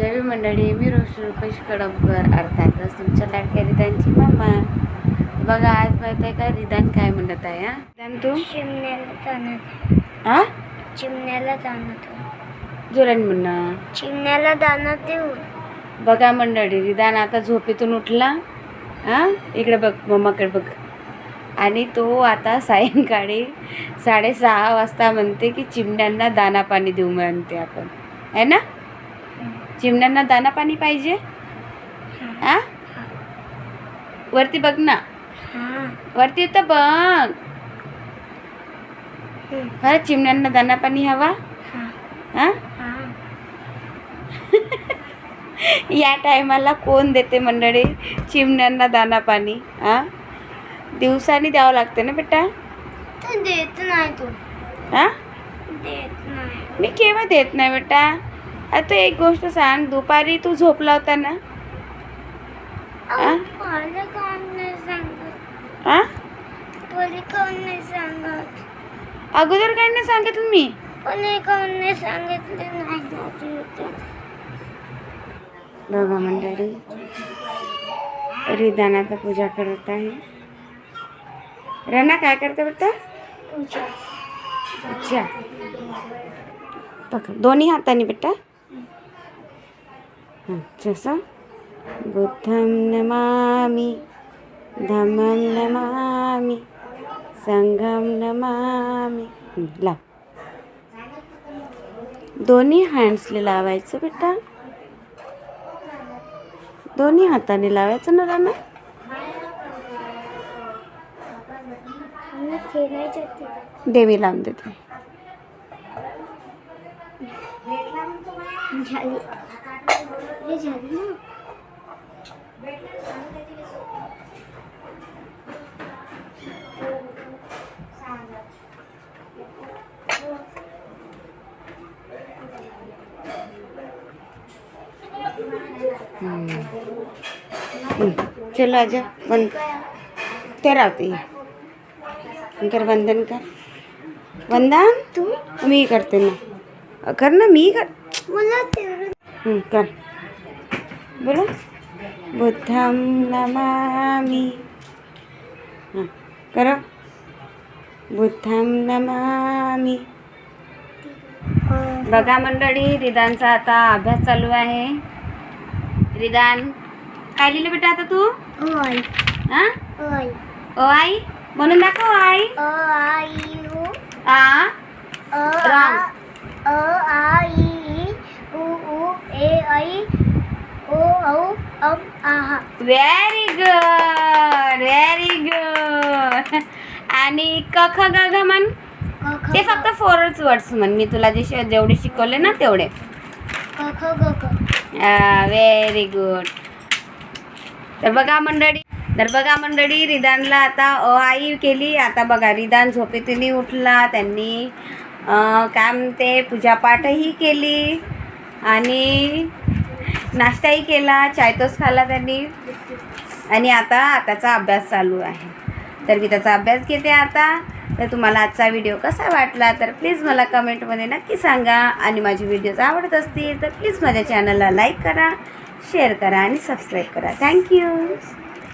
जय मंडळी मी रोशन रुपेश कडमकर. अर्थातच तुमच्या लाडक्या रिदानची मामा. बघा आज माहीत आहे का रिदान काय म्हणत आहे हा? रिदान तू? चिमण्याला जाणार. हा चिमण्याला जाणार जोरान म्हणणं चिमण्याला दाना देऊन बघा मंडळी रिदान आता झोपेतून उठला. हा इकडे बघ मम्माकडे बघ. आणि तो आता सायंकाळी साडेसहा वाजता म्हणते की चिमण्यांना दाना पाणी देऊ म्हणते आपण. आहे ना? चिमण्यांना दाना पाणी पाहिजे? हा वरती बघ ना. हा वरती तर बघ. हा चिमण्यांना दाना पाणी हवा? हा या टायमाला कोण देते मंडळी चिमण्यांना दाना पाणी? हा दिवसानी द्यावं लागते ना बेटा? तू देत नाही तू. हा देत नाही. मी केव्हा देत नाही बेटा? आता एक गोष्ट सांग दुपारी तू झोपला होता ना? हा अगोदर काय नाही सांगितलं मी. बघा मंडळी रिदानाचा पूजा करत आहे. रणा काय करते बेटा? पूजा. अच्छा. बघ दोन्ही हाताने बेटा. जसं बुद्धं नमामि धम्मं नमामि संघं नमामि। लाव दोन्ही हँड्सले लावायचं बेटा? दोन्ही हाताने लावायचं ना होते. देवी लावून देते. झाली हे झाली ना। हं, चलो आजा बंद ते राहते कर वंदन कर। वंदन तू? मी करते ना। कर ना मी कर हं, कर. बोलो बुद्धं नमामि. हं, करो. बुद्धं नमामि. बघा मंडळी रिदानचा आता अभ्यास चालू आहे. रिदान काय लिहिलं बेटा आता तू? ओय हा? ओय ओ आई म्हणून दाखव ओ आई अ आ? इ उ आ अ राम. आ अ आ इ ई उ उ ऐ ओ औ अम आहा. व्हेरी गुड व्हेरी गुड आणि क ख ग घ म्हण? क ख ते फक्त फोरच वर्ड्स म्हण. मी तुला जे शे- जेवढे शिकवले ना तेवढे. क ख ग व्हेरी गुड तर बघा मंडळी तर बघा मंडळी रिदानला आता अ आई केली. आता बघा रिदान झोपेतून उठला. त्यांनी अं, काय म्हणते पूजापाठही केली. आणि नाश्ताही केला चायतोस खाल्ला त्यांनी. आणि आता त्याचा अभ्यास चालू आहे. तर मी त्याचा अभ्यास घेते आता. तर तुम्हाला आजचा व्हिडिओ कसा वाटला तर प्लीज मला कमेंटमध्ये नक्की सांगा. आणि माझे व्हिडिओज आवडत असतील तर प्लीज माझ्या चॅनलला लाईक करा शेअर करा आणि सबस्क्राईब करा. थँक्यू